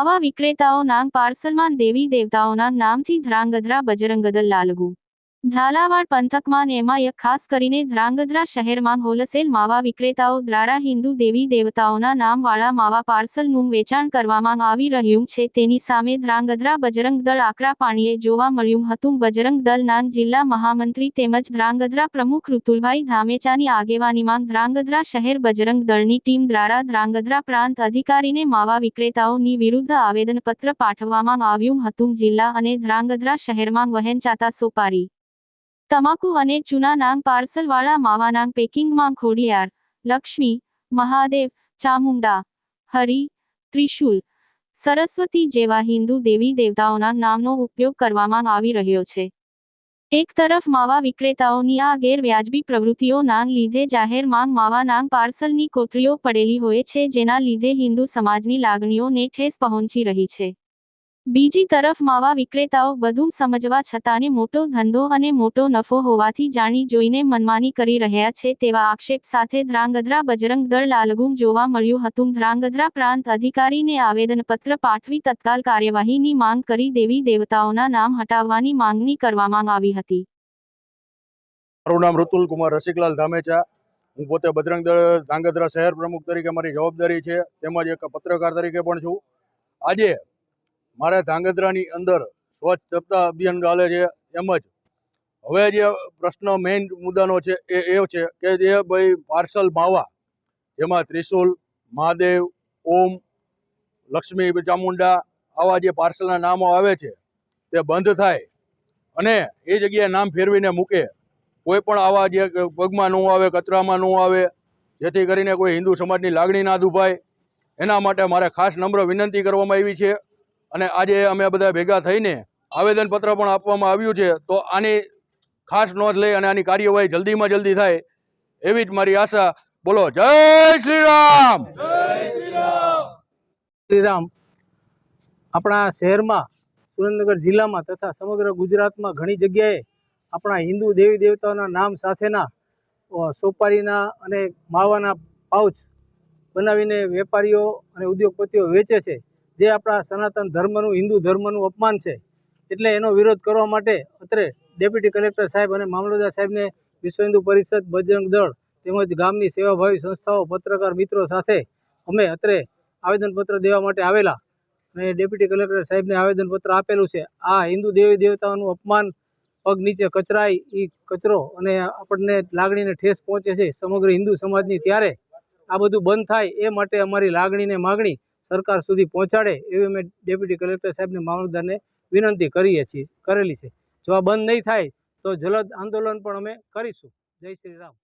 માવા વિક્રેતાઓ નાંગ પાર્સલમાં દેવી દેવતાઓના નામથી ધ્રાંગધ્રા બજરંગદલ લાલગુ. ઝાલાવાડ પંથકમાં એમાં ખાસ કરીને ધ્રાંગધ્રા શહેરમાં હોલસેલ માવા વિક્રેતાઓ દ્વારા હિન્દુ દેવી દેવતાઓના નામવાળા માવા પાર્સલનું વેચાણ કરવામાં આવી રહ્યું છે. તેની સામે ધ્રાંગધ્રા બજરંગ દળ આકરા પાણીએ જોવા મળ્યું હતું. બજરંગ દળના જિલ્લા મહામંત્રી તેમજ ધ્રાંગધ્રા પ્રમુખ ઋતુલભાઈ ધામેચાની આગેવાનીમાં ધ્રાંગધ્રા શહેર બજરંગ દળની ટીમ દ્વારા ધ્રાંગધ્રા પ્રાંત અધિકારીને માવા વિક્રેતાઓની વિરુદ્ધ આવેદનપત્ર પાઠવવામાં આવ્યું હતું. જિલ્લા અને ધ્રાંગધ્રા શહેરમાં વહેંચાતા સોપારી તમાકુ અને ચૂના નાંગ પાર્સલવાળા માવાનાંગ પેકિંગમાં ખોડિયાર લક્ષ્મી, મહાદેવ, ચામુંડા, હરિ, ત્રિશુલ, સરસ્વતી જેવા હિન્દુ દેવી દેવતાઓના નામનો ઉપયોગ કરવામાં આવી રહ્યો છે. એક તરફ માવા વિક્રેતાઓની આ ગેરવ્યાજબી પ્રવૃત્તિઓના લીધે જાહેર માંગ માવા નાંગ પાર્સલની કોતરીઓ પડેલી હોય છે, જેના લીધે હિન્દુ સમાજની લાગણીઓને ઠેસ પહોંચી રહી છે. બીજી તરફ માવા વિક્રેતાઓ બધું સમજવા છતાંને મોટો ધંધો અને મોટો નફો હોવાથી જાણી જોઈને મનમાની કરી રહ્યા છે તેવા આક્ષેપ સાથે ધ્રાંગધ્રા બજરંગ દળ લાલગુમ જોવા મળ્યું હતું. ધ્રાંગધ્રા પ્રાંત અધિકારીને આવેદનપત્ર પાઠવી તત્કાલ કાર્યવાહીની માંગ કરી દેવી દેવતાઓના નામ હટાવવાની માંગણી કરવામાં આવી હતી. મારું નામ ઋતુલ કુમાર રસિકલાલ ધામેચા. હું પોતે બજરંગ દળ ધ્રાંગધ્રા શહેર પ્રમુખ તરીકે મારી જવાબદારી છે. તેમજ એક પત્રકાર તરીકે પણ છું. આજે મારે ધાંગધ્રાની અંદર સ્વચ્છ સપ્તાહ અભિયાન ચાલે છે તેમજ હવે જે પ્રશ્ન મેઇન મુદ્દાનો છે એ એ છે કે જે ભાઈ પાર્સલ માવા, જેમાં ત્રિશુલ, મહાદેવ, ઓમ, લક્ષ્મી, ચામુંડા આવા જે પાર્સલના નામો આવે છે, તે બંધ થાય અને એ જગ્યાએ નામ ફેરવીને મૂકે. કોઈ પણ આવા જે પગમાં ન આવે, કચરામાં ન આવે, જેથી કરીને કોઈ હિન્દુ સમાજની લાગણી ના દુભાય. એના માટે મારે ખાસ નમ્ર વિનંતી કરવામાં આવી છે. અને આજે અમે બધા ભેગા થઈને આવેદનપત્ર પણ આપવામાં આવ્યું છે, તો આની ખાસ નોંધ લઈ અને આની કાર્યવાહી જલ્દીમાં જલ્દી થાય એવી જ મારી આશા. બોલો, જય શ્રી રામ શ્રી રામ. આપણા શહેરમાં, સુરેન્દ્રનગર જિલ્લામાં તથા સમગ્ર ગુજરાતમાં ઘણી જગ્યાએ આપણા હિન્દુ દેવી દેવતાઓના નામ સાથેના સોપારીના અને માવાના પાઉચ બનાવીને વેપારીઓ અને ઉદ્યોગપતિઓ વેચે છે. જે આપણા સનાતન ધર્મનું, હિન્દુ ધર્મનું અપમાન છે, એટલે એનો વિરોધ કરવા માટે અત્રે ડેપ્યુટી કલેક્ટર સાહેબ અને મામલતદાર સાહેબને વિશ્વ હિન્દુ પરિષદ બજરંગ દળ તેમજ ગામની સેવાભાવી સંસ્થાઓ, પત્રકાર મિત્રો સાથે અમે અત્રે આવેદનપત્ર દેવા માટે આવેલા અને ડેપ્યુટી કલેક્ટર સાહેબને આવેદનપત્ર આપેલું છે. આ હિન્દુ દેવી દેવતાઓનું અપમાન, પગ નીચે કચરાય એ કચરો અને આપણને લાગણીને ઠેસ પહોંચે છે સમગ્ર હિન્દુ સમાજની, ત્યારે આ બધું બંધ થાય એ માટે અમારી લાગણીને માગણી સરકાર સુધી પહોંચાડે એવી અમે ડેપ્યુટી કલેક્ટર સાહેબને મામલતદારને વિનંતી કરીએ છીએ, કરેલી છે. જો આ બંધ નહીં થાય તો જલદ આંદોલન પણ અમે કરીશું. જય શ્રી રામ.